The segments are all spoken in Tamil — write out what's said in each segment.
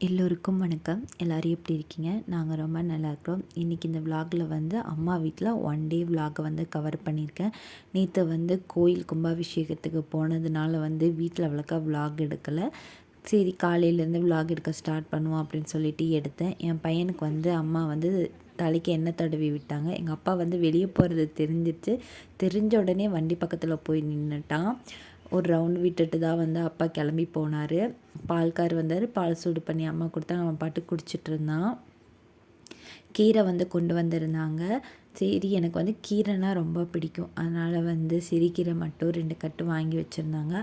எல்லோருக்கும் வணக்கம். எல்லோரும் எப்படி இருக்கீங்க? நாங்கள் ரொம்ப நல்லா இருக்கிறோம். இன்றைக்கி இந்த விலாகில் வந்து அம்மா வீட்டில் ஒன் டே விலாகை வந்து கவர் பண்ணியிருக்கேன். நேற்று வந்து கோயில் கும்பாபிஷேகத்துக்கு போனதுனால வந்து வீட்டில் அவ்வளோக்கா விலாக் எடுக்கலை. சரி காலையிலேருந்து விலாக் எடுக்க ஸ்டார்ட் பண்ணுவோம் அப்படின்னு சொல்லிட்டு எடுத்தேன். என் பையனுக்கு வந்து அம்மா வந்து தலைக்கு எண்ணெய் தடவி விட்டாங்க. எங்கள் அப்பா வந்து வெளியே போகிறது தெரிஞ்சிச்சு தெரிஞ்ச உடனே வண்டி பக்கத்தில் போய் நின்றுட்டான் ஒரு ரவுண்ட் விட்டுட்டு தான் வந்து அப்பா கிளம்பி போனார். பால்கார் வந்தார். பால் சூடு பண்ணி அம்மா கொடுத்தாங்க அவன் பாட்டு குடிச்சிட்டு இருந்தான். கீரை வந்து கொண்டு வந்திருந்தாங்க. சரி எனக்கு வந்து கீரைனா ரொம்ப பிடிக்கும். அதனால் வந்து சிறுகீரை மட்டும் ரெண்டு கட்டு வாங்கி வச்சுருந்தாங்க.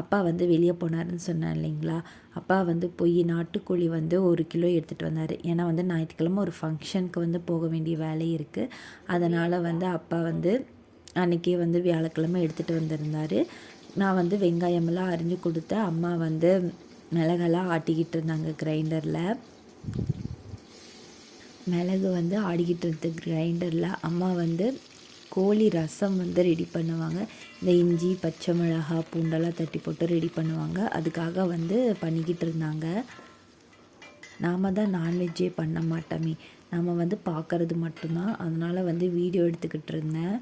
அப்பா வந்து வெளியே போனாருன்னு சொன்னேன் இல்லைங்களா? அப்பா வந்து போய் நாட்டுக்கோழி வந்து ஒரு கிலோ எடுத்துகிட்டு வந்தார். ஏன்னா வந்து ஞாயிற்றுக்கிழமை ஒரு ஃபங்க்ஷனுக்கு வந்து போக வேண்டிய வேலை இருக்குது அதனால் வந்து அப்பா வந்து அன்றைக்கே வந்து வியாழக்கிழமை எடுத்துகிட்டு வந்திருந்தார். நான் வந்து வெங்காயமெல்லாம் அரிஞ்சு கொடுத்தேன் அம்மா வந்து மிளகெல்லாம் ஆட்டிக்கிட்டு இருந்தாங்க கிரைண்டரில். மிளகு வந்து ஆடிக்கிட்டு இருந்தது கிரைண்டரில். அம்மா வந்து கோழி ரசம் வந்து ரெடி பண்ணுவாங்க. இந்த இஞ்சி பச்சை மிளகா பூண்டெல்லாம் தட்டி போட்டு ரெடி பண்ணுவாங்க. அதுக்காக வந்து பண்ணிக்கிட்டு இருந்தாங்க. நாம் தான் நான்வெஜ்ஜே பண்ண மாட்டோமே. நம்ம வந்து பார்க்குறது மட்டும்தான். அதனால் வந்து வீடியோ எடுத்துக்கிட்டு இருந்தேன்.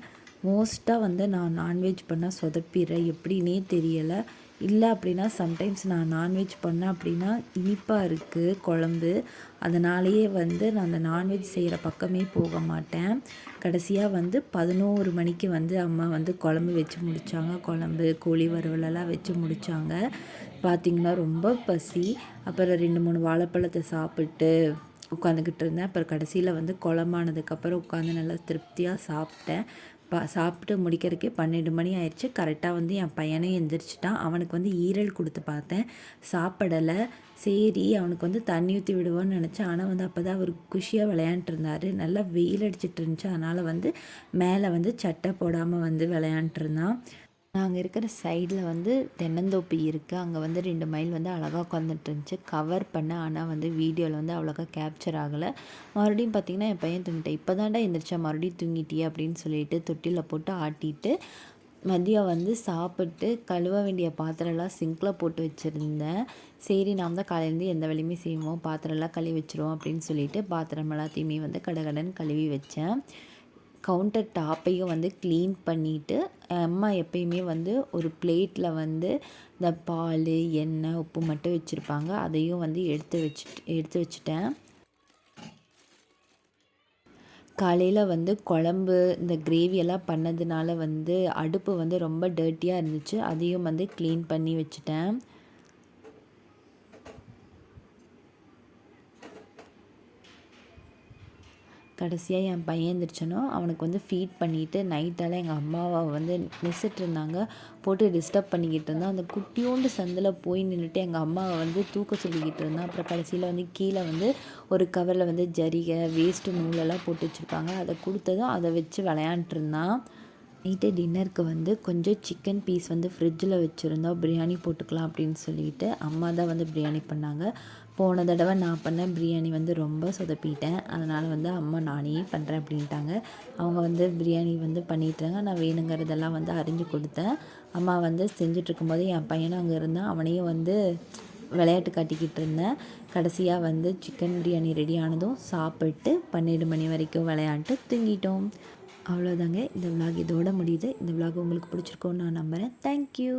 மோஸ்ட்டாக வந்து நான் நான்வெஜ் பண்ணால் சொதப்பிடுறேன் எப்படின்னே தெரியலை. இல்லை அப்படின்னா சம்டைம்ஸ் நான் நான்வெஜ் பண்ணேன் அப்படின்னா இனிப்பாக இருக்குது குழம்பு. அதனாலேயே வந்து நான் அந்த நான்வெஜ் செய்கிற பக்கமே போக மாட்டேன். கடைசியாக வந்து பதினோரு மணிக்கு வந்து அம்மா வந்து குழம்பு வச்சு முடித்தாங்க குழம்பு கோழி வறுவலெல்லாம் வச்சு முடித்தாங்க பார்த்திங்கன்னா ரொம்ப பசி. அப்புறம் ரெண்டு மூணு வாழைப்பழத்தை சாப்பிட்டு உட்காந்துக்கிட்டு இருந்தேன். அப்புறம் கடைசியில் வந்து குழம்பானதுக்கப்புறம் உட்காந்து நல்லா திருப்தியாக சாப்பிட்டேன். பா சாப்பிட்டு முடிக்கிறதுக்கே பன்னெண்டு மணி ஆயிடுச்சு. கரெக்டாக வந்து என் பையனே எந்திரிச்சிட்டான். அவனுக்கு வந்து ஈரல் கொடுத்து பார்த்தேன். சாப்பிடலை. சரி அவனுக்கு வந்து தண்ணி ஊற்றி விடுவோன்னு நினச்சேன். ஆனால் வந்து அப்போ தான் அவர் குஷியாக விளையாண்டுட்டு நல்லா வெயில் அடிச்சிட்டு இருந்துச்சு. அதனால் வந்து மேலே வந்து சட்டை போடாமல் வந்து விளையாண்டுருந்தான் நாங்கள் இருக்கிற சைடில் வந்து தென்னந்தோப்பு இருக்குது அங்கே வந்து ரெண்டு மைல் வந்து அழகாக உட்காந்துட்டு இருந்துச்சு கவர் பண்ண ஆனால் வந்து வீடியோவில் வந்து அவ்வளோக்கா கேப்சர் ஆகலை. மறுபடியும் பார்த்திங்கன்னா என் பையன் தூங்கிட்டேன். இப்போ தாண்டா எந்திரிச்சா மறுபடியும் தூங்கிட்டியே அப்படின்னு சொல்லிட்டு தொட்டியில் போட்டு ஆட்டிட்டு மதியம் வந்து சாப்பிட்டு கழுவ வேண்டிய பாத்திரம்லாம் சிங்கில் போட்டு வச்சுருந்தேன். சரி நாம் தான் காலையிலேருந்து எந்த வேலையுமே செய்வோம். பாத்திரம்லாம் கழுவி வச்சுருவோம் அப்படின்னு சொல்லிட்டு பாத்திரம் எல்லாத்தையுமே வந்து கடகடன் கழுவி வச்சேன். கவுண்டர் டாப்பையும் வந்து க்ளீன் பண்ணிவிட்டு அம்மா எப்பயுமே வந்து ஒரு பிளேட்டில் வந்து இந்த பால் எண்ணெய் உப்பு மட்டும் வச்சுருப்பாங்க. அதையும் வந்து எடுத்து வச்சுட்டு எடுத்து வச்சுட்டேன். காலையில் வந்து குழம்பு இந்த கிரேவியெல்லாம் பண்ணதுனால வந்து அடுப்பு வந்து ரொம்ப டர்ட்டியாக இருந்துச்சு. அதையும் வந்து க்ளீன் பண்ணி வச்சுட்டேன். கடைசியாக என் பையன் எழுந்திரிச்சனோ அவனுக்கு வந்து ஃபீட் பண்ணிவிட்டு நைட்டால் எங்கள் அம்மாவை வந்து நெசிட்டு இருந்தாங்க போட்டு டிஸ்டர்ப் பண்ணிக்கிட்டு இருந்தான். அந்த குட்டியோண்டு சந்தில் போய் நின்றுட்டு எங்கள் அம்மாவை வந்து தூக்க சொல்லிக்கிட்டு இருந்தான். அப்புறம் கடைசியில் வந்து கீழே வந்து ஒரு கவரில் வந்து ஜரிகை வேஸ்ட்டு நூலெல்லாம் போட்டு வச்சுருப்பாங்க அதை கொடுத்ததும் அதை வச்சு விளையாண்ட்டுருந்தான் நைட்டு டின்னருக்கு வந்து கொஞ்சம் சிக்கன் பீஸ் வந்து ஃப்ரிட்ஜில் வச்சுருந்தோம். பிரியாணி போட்டுக்கலாம் அப்படின்னு சொல்லிட்டு அம்மா தான் வந்து பிரியாணி பண்ணாங்க. போன தடவை நான் பண்ண பிரியாணி வந்து ரொம்ப சொதப்பிட்டேன். அதனால் வந்து அம்மா நானே பண்ணுறேன் அப்படின்ட்டாங்க. அவங்க வந்து பிரியாணி வந்து பண்ணிட்டாங்க. நான் வேணுங்கிறதெல்லாம் வந்து அறிஞ்சு கொடுத்தேன். அம்மா வந்து செஞ்சிட்ருக்கும்போது என் பையனும் அங்கே இருந்தான். அவனையும் வந்து விளையாட்டு காட்டிக்கிட்டு இருந்தேன். கடைசியாக வந்து சிக்கன் பிரியாணி ரெடி ஆனதும் சாப்பிட்டு பன்னெண்டு மணி வரைக்கும் விளையாண்டு தூங்கிட்டோம். அவ்வளோதாங்க இந்த விலாக் இதோட முடியுது. இந்த விலாக் உங்களுக்கு பிடிச்சிருக்கோன்னு நான் நம்புகிறேன் தேங்க்யூ